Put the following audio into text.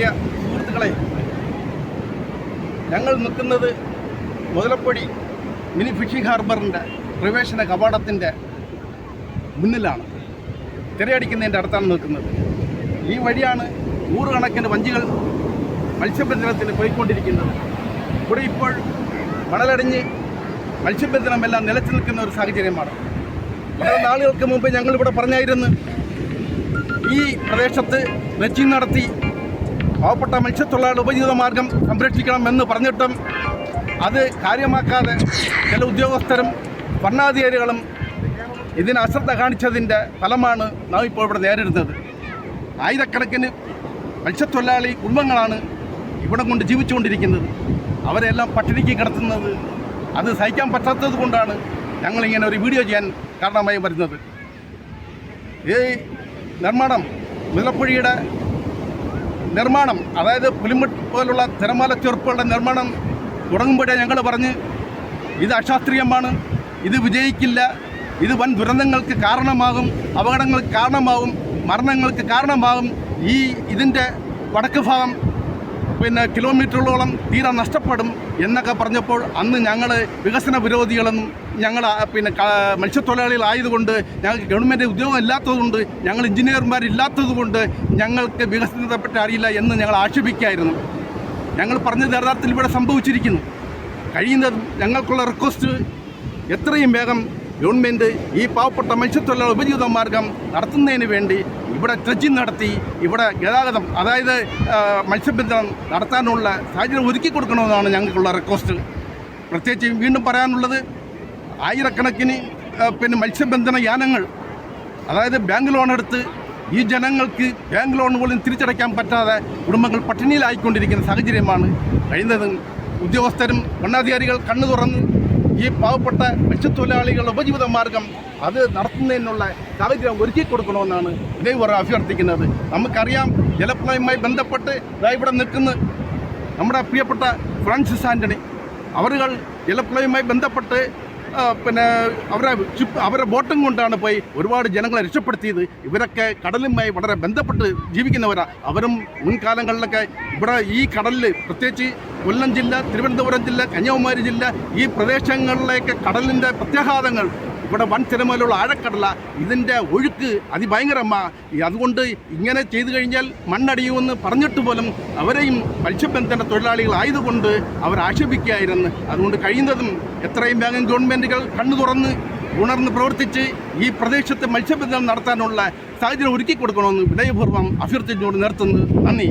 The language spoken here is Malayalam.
പ്രിയ സുഹൃത്തുക്കളെ ഞങ്ങൾ നിൽക്കുന്നത് മുതലപ്പൊടി മിനി ഫിഷിംഗ് ഹാർബറിന്റെ പ്രവേശന കവാടത്തിന്റെ മുന്നിലാണ്. തിരയടിക്കുന്നതിന്റെ അടുത്താണ് നിൽക്കുന്നത്. ഈ വഴിയാണ് നൂറുകണക്കിന് വഞ്ചികൾ മത്സ്യബന്ധനത്തിന് പോയിക്കൊണ്ടിരിക്കുന്നത്. ഇവിടെ ഇപ്പോൾ മണലടിഞ്ഞ് മത്സ്യബന്ധനമെല്ലാം നിലച്ചു നിൽക്കുന്ന ഒരു സാഹചര്യമാണ്. വളരെ നാളുകൾക്ക് മുമ്പ് ഞങ്ങളിവിടെ പറഞ്ഞായിരുന്നു ഈ പ്രദേശത്ത് ലജ്ജി നടത്തി പാവപ്പെട്ട മത്സ്യത്തൊഴിലാളി ഉപജീവിത മാർഗം സംരക്ഷിക്കണമെന്ന് പറഞ്ഞിട്ടും അത് കാര്യമാക്കാതെ ചില ഉദ്യോഗസ്ഥരും ഭരണാധികാരികളും ഇതിന് അശ്രദ്ധ കാണിച്ചതിന്റെ ഫലമാണ് നാം ഇപ്പോൾ ഇവിടെ നേരിടുന്നത്. ആയിരക്കണക്കിന് മത്സ്യത്തൊഴിലാളി കുടുംബങ്ങളാണ് ഇവിടെ കൊണ്ട് ജീവിച്ചുകൊണ്ടിരിക്കുന്നത്. അവരെല്ലാം പട്ടിണിക്ക് കിടത്തുന്നത്. അത് സഹിക്കാൻ പറ്റാത്തത് കൊണ്ടാണ് ഞങ്ങളിങ്ങനെ ഒരു വീഡിയോ ചെയ്യാൻ കാരണമായി വരുന്നത്. ഈ നിർമ്മാണം മുതലപ്പുഴയുടെ നിർമ്മാണം അതായത് പുലിമുട്ട് പോലുള്ള തിരമാല ചെറുപ്പുകളുടെ നിർമ്മാണം തുടങ്ങുമ്പോഴേ ഞങ്ങൾ പറഞ്ഞ് ഇത് അശാസ്ത്രീയമാണ് ഇത് വിജയിക്കില്ല ഇത് വൻ ദുരന്തങ്ങൾക്ക് കാരണമാകും അപകടങ്ങൾക്ക് കാരണമാകും മരണങ്ങൾക്ക് കാരണമാകും ഈ ഇതിന്റെ വടക്ക് ഭാഗം പിന്നെ കിലോമീറ്ററുകളോളം തീരെ നഷ്ടപ്പെടും എന്നൊക്കെ പറഞ്ഞപ്പോൾ അന്ന് ഞങ്ങൾ വികസന വിരോധികളെന്നും ഞങ്ങൾ പിന്നെ മത്സ്യത്തൊഴിലാളികളായതുകൊണ്ട് ഞങ്ങൾക്ക് ഗവൺമെന്റ് ഉദ്യോഗം ഇല്ലാത്തതുകൊണ്ട് ഞങ്ങൾ എഞ്ചിനീയർമാരില്ലാത്തതുകൊണ്ട് ഞങ്ങൾക്ക് വികസനത്തെ വികസനത്തെപ്പറ്റി അറിയില്ല എന്ന് ഞങ്ങൾ ആക്ഷേപിക്കായിരുന്നു. ഞങ്ങൾ പറഞ്ഞത് യഥാർത്ഥത്തിൽ ഇവിടെ സംഭവിച്ചിരിക്കുന്നു. കഴിയുന്നതും ഞങ്ങൾക്കുള്ള റിക്വസ്റ്റ് എത്രയും വേഗം ഗവൺമെന്റ് ഈ പാവപ്പെട്ട മത്സ്യത്തൊഴിലാളി ഉപജീവിത മാർഗം നടത്തുന്നതിന് വേണ്ടി ഇവിടെ ട്രജിങ് നടത്തി ഇവിടെ ഗതാഗതം അതായത് മത്സ്യബന്ധനം നടത്താനുള്ള സാഹചര്യം ഒരുക്കി കൊടുക്കണമെന്നാണ് ഞങ്ങൾക്കുള്ള റിക്വസ്റ്റ് പ്രത്യേകിച്ച് വീണ്ടും പറയാനുള്ളത് ആയിരക്കണക്കിന് പിന്നെ മത്സ്യബന്ധന യാനങ്ങൾ അതായത് ബാങ്ക് ലോൺ എടുത്ത് ഈ ജനങ്ങൾക്ക് ബാങ്ക് ലോൺ പോലും തിരിച്ചടയ്ക്കാൻ പറ്റാതെ കുടുംബങ്ങൾ പട്ടിണിയിലായിക്കൊണ്ടിരിക്കുന്ന സാഹചര്യമാണ് കഴിയുന്നതും ഉദ്യോഗസ്ഥരും ഭരണാധികാരികൾ കണ്ണു തുറന്ന് ഈ പാവപ്പെട്ട മത്സ്യത്തൊഴിലാളികളുടെ ഉപജീവിത മാർഗം അത് നടത്തുന്നതിനുള്ള സാഹചര്യം ഒരുക്കി കൊടുക്കണമെന്നാണ് ഇതേപോലെ അഭ്യർത്ഥിക്കുന്നത്. നമുക്കറിയാം ജലപ്രളയവുമായി ബന്ധപ്പെട്ട് ഇവിടെ നിൽക്കുന്ന നമ്മുടെ പ്രിയപ്പെട്ട ഫ്രാൻസിസ് ആന്റണി അവരുകൾ ജലപ്രളയവുമായി ബന്ധപ്പെട്ട് പിന്നെ അവരെ ചിപ്പ് അവരെ ബോട്ടും കൊണ്ടാണ് പോയി ഒരുപാട് ജനങ്ങളെ രക്ഷപ്പെടുത്തിയത്. ഇവരൊക്കെ കടലുമായി വളരെ ബന്ധപ്പെട്ട് ജീവിക്കുന്നവരാണ് അവരും മുൻകാലങ്ങളിലൊക്കെ ഇവിടെ ഈ കടലിൽ പ്രത്യേകിച്ച് കൊല്ലം ജില്ല തിരുവനന്തപുരം ജില്ല കന്യാകുമാരി ജില്ല ഈ പ്രദേശങ്ങളിലേക്ക് കടലിന്റെ പ്രത്യാഘാതങ്ങൾ ഇവിടെ വൻ തിരമേലുള്ള ആഴക്കടല ഇതിന്റെ ഒഴുക്ക് അതിഭയങ്കരമാണ് അതുകൊണ്ട് ഇങ്ങനെ ചെയ്തു കഴിഞ്ഞാൽ മണ്ണടിയുമെന്ന് പറഞ്ഞിട്ട് പോലും അവരെയും മത്സ്യബന്ധന തൊഴിലാളികളായതുകൊണ്ട് അവർ ആക്ഷേപിക്കുകയായിരുന്നു. അതുകൊണ്ട് കഴിയുന്നതും എത്രയും വേഗം ഗവൺമെന്റുകൾ കണ്ണു തുറന്ന് ഉണർന്ന് പ്രവർത്തിച്ച് ഈ പ്രദേശത്ത് മത്സ്യബന്ധനം നടത്താനുള്ള സാഹചര്യം ഒരുക്കി കൊടുക്കണമെന്ന് വിനയപൂർവം അഭ്യർത്ഥിച്ചുകൊണ്ട് നിർത്തുന്നു. നന്ദി.